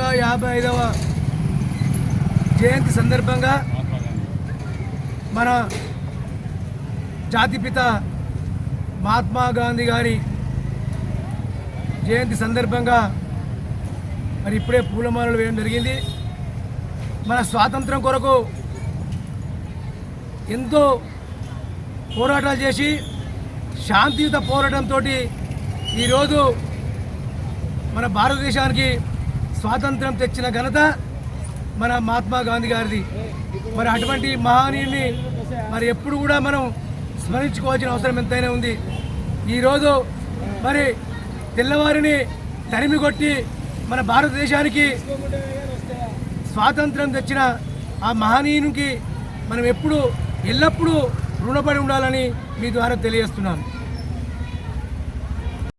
యాభై ఐదవ జయంతి సందర్భంగా మన జాతిపిత మహాత్మా గాంధీ గారి జయంతి సందర్భంగా మరి ఇప్పుడే పూలమాలలు వేయడం జరిగింది. మన స్వాతంత్రం కొరకు ఎంతో పోరాటాలు చేసి శాంతియుత పోరాటంతో ఈరోజు మన భారతదేశానికి స్వాతంత్రం తెచ్చిన ఘనత మన మహాత్మా గాంధీ గారిది. మరి అటువంటి మహనీయుని మరి ఎప్పుడు కూడా మనం స్మరించుకోవాల్సిన అవసరం ఎంతైనా ఉంది. ఈరోజు మరి తెల్లవారిని తరిమి కొట్టి మన భారతదేశానికి స్వాతంత్రం తెచ్చిన ఆ మహనీయునికి మనం ఎప్పుడు ఎల్లప్పుడూ రుణపడి ఉండాలని మీ ద్వారా తెలియజేస్తున్నాను.